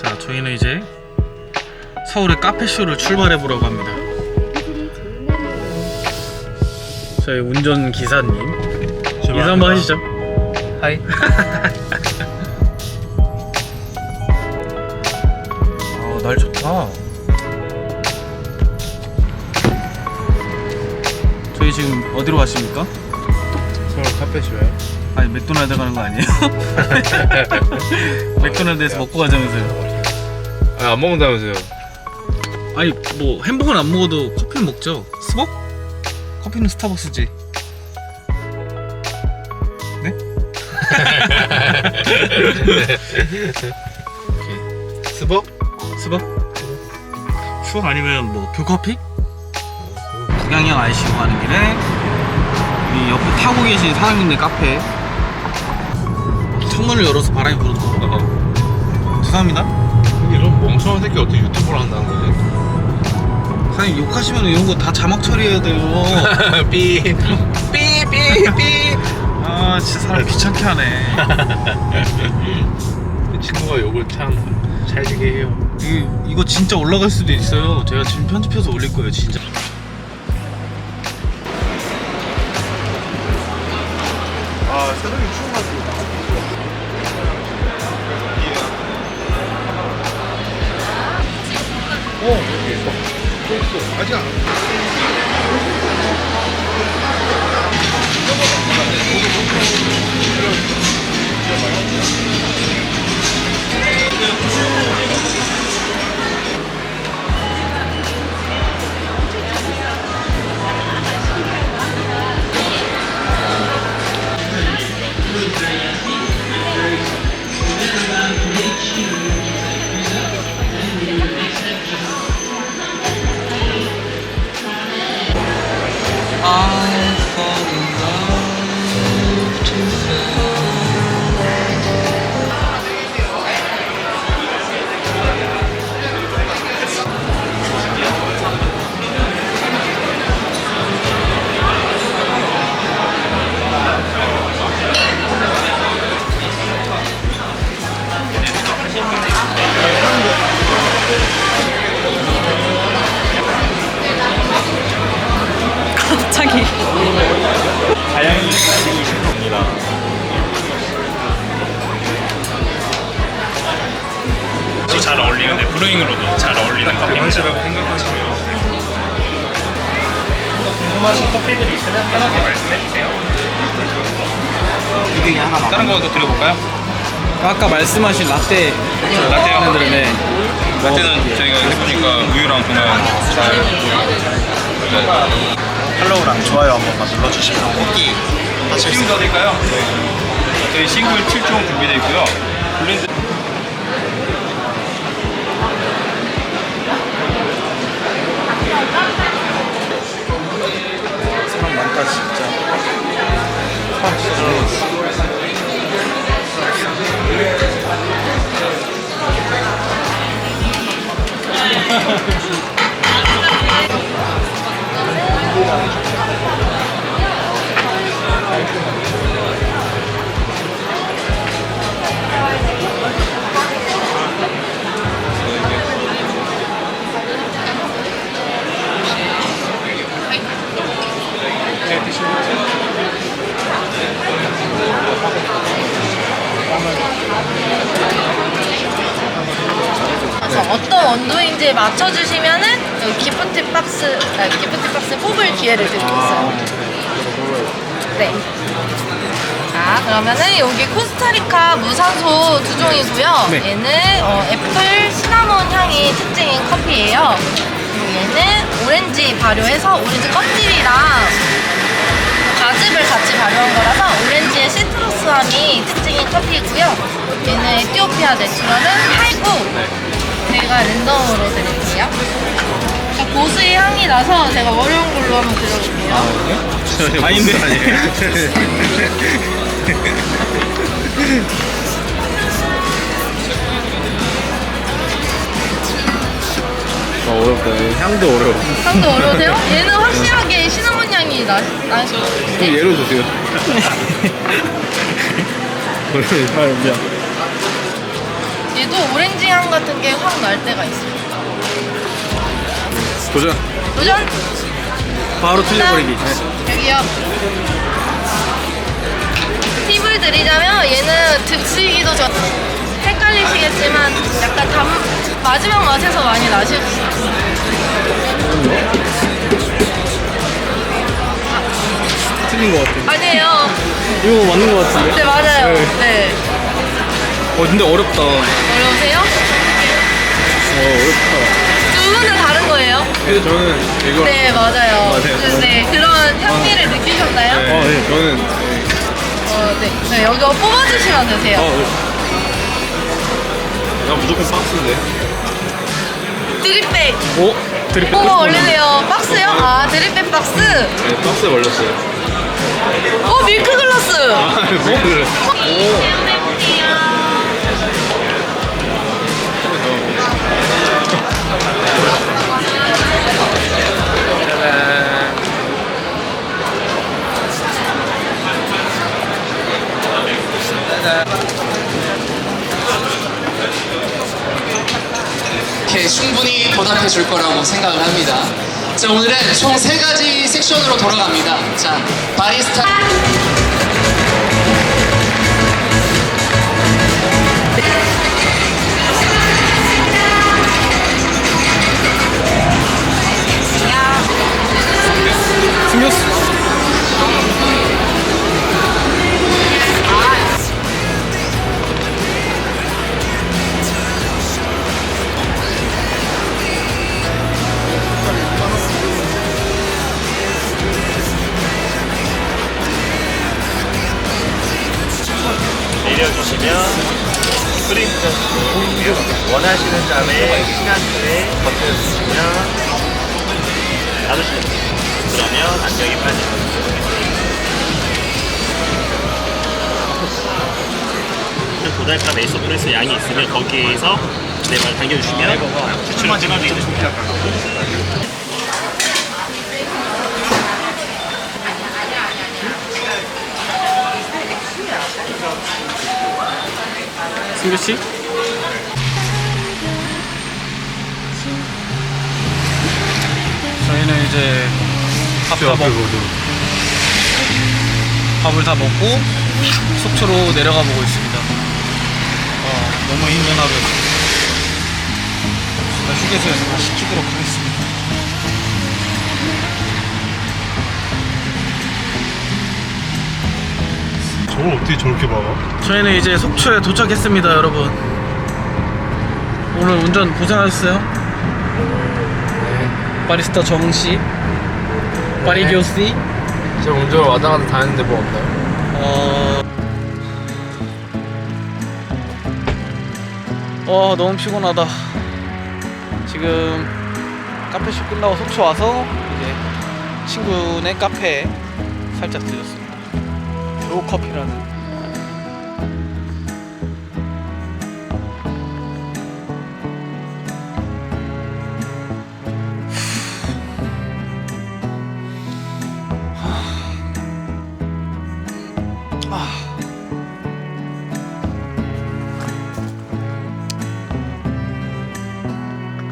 자, 저희는 이제 서울의 카페쇼를 출발해 보려고 합니다. 저희 운전 기사님 인사 한번 하시죠. 하이. 아, 날 좋다. 저희 지금 어디로 가십니까? 서울 카페쇼요. 아니 맥도날드 가는 거 아니에요? 맥도날드에서 먹고 가자면서요. 아, 안 먹는다면서요? 아니 뭐 햄버거는 안 먹어도 커피는 먹죠. 스벅? 커피는 스타벅스지. 네? 스벅? 스벅? 스벅 아니면 뭐 교커피? 북양양 ICU 가는 길에 이 옆에 타고 계신 사장님네 카페 창문을 열어서 바람이 불어도 어. 죄송합니다. 이런 멍청한 새끼 어떻게 유튜브를 한다는 거지? 사장님 욕하시면 이런 거 다 자막 처리해야 돼요. 삐. 삐, 삐, 삐. 아 진짜 사람 귀찮게 하네. 이 친구가 욕을 참 찰지게 해요. 이, 이거 진짜 올라갈 수도 있어요. 제가 지금 편집해서 올릴 거예요, 진짜. 잘 어울리는데 브루잉으로도 잘 어울리는 커피입니다. 생각하시면. 궁금하신 커피들이 있으면 편하게 말씀해 주세요. 이게 하나 만 다른 거도 드려볼까요? 아까 말씀하신 라떼. 라떼요? 네. 라떼는 저희가 해보니까 우유랑 그냥 잘 팔로우랑 좋아요 한 번만 눌러주시면 뽑기 하실 수 지금 더 드릴까요? 네. 저희 싱글 7종 준비되어 있고요. 블렌드 온도인지 맞춰주시면은 기프트 박스, 아, 기프트 박스 뽑을 기회를 드리고 있어요. 네. 자, 그러면은 여기 코스타리카 무산소 두 종이고요. 네. 얘는 어, 애플 시나몬 향이 특징인 커피예요. 그리고 얘는 오렌지 발효해서 오렌지 껍질이랑 과즙을 같이 발효한 거라서 오렌지의 시트러스함이 특징인 커피이고요. 얘는 에티오피아 내추럴은 팔고 제가 랜덤으로 드릴게요. 자, 고수의 향이 나서 제가 어려운 걸로 한번 드려볼게요. 아닌데. 아, 어렵다. 향도 어려워. 향도 어려우세요? 얘는 확실하게 시나몬 향이 나, 나실 것 좀. 예로 주세요. 얘도 오렌지 향 같은 게 확 날 때가 있어요. 도전. 도전! 바로 틀려버리기. 여기요. 팁을 드리자면 얘는 드시기도 전 헷갈리시겠지만 약간 담 마지막 맛에서 많이 나실 수 있어요. 틀린 것 같아. 아니에요. 이거 맞는 것 같은데? 네 맞아요. 네. 어, 근데 어렵다. 어려우세요? 어, 어렵다. 두분다 다른 거예요? 그래서 저는 이거 네 맞아요. 맞아요. 그, 네 그런 향기를 느끼셨나요? 어, 네. 저는 어, 네. 네 여기 뽑아주시면 되세요. 어, 나 무조건 박스인데. 드립백. 오? 드립 뽑아 올릴래요. 박스요? 아 드립백 박스. 네, 박스에 걸렸어요. 어 밀크 글라스. 아, 뭐를? 줄 거라고 생각을 합니다. 자, 오늘은 총 세 가지 섹션으로 돌아갑니다. 자, 바리스타. 내려주시면 스프링크 원하시는 점에 시간대에 버튼을 누르시면 닫으시면 됩니다. 그러면 안경이 빠집니다. 도달감 에이스 프레스 양이 있으면 거기에서 네발 당겨주시면 추출을 찍어주시면 승규 씨? 저희는 이제 밥 다 먹고 밥을 다 먹고 속초로 내려가 보고 있습니다. 어, 너무 힘든 하루. 일단 휴게소에서 다시 키도록 하겠습니다. 저걸 어떻게 저렇게 막아? 저희는 이제 속초에 도착했습니다, 여러분. 오늘 운전 고생하셨어요? 바리스타 정 씨, 바리교 씨. 제가 운전 와다 가다 다 했는데 뭐 없나요? 어... 어 너무 피곤하다 지금 카페쇼 끝나고 속초 와서 이제 친구네 카페에 살짝 들렸습니다 로 커피라는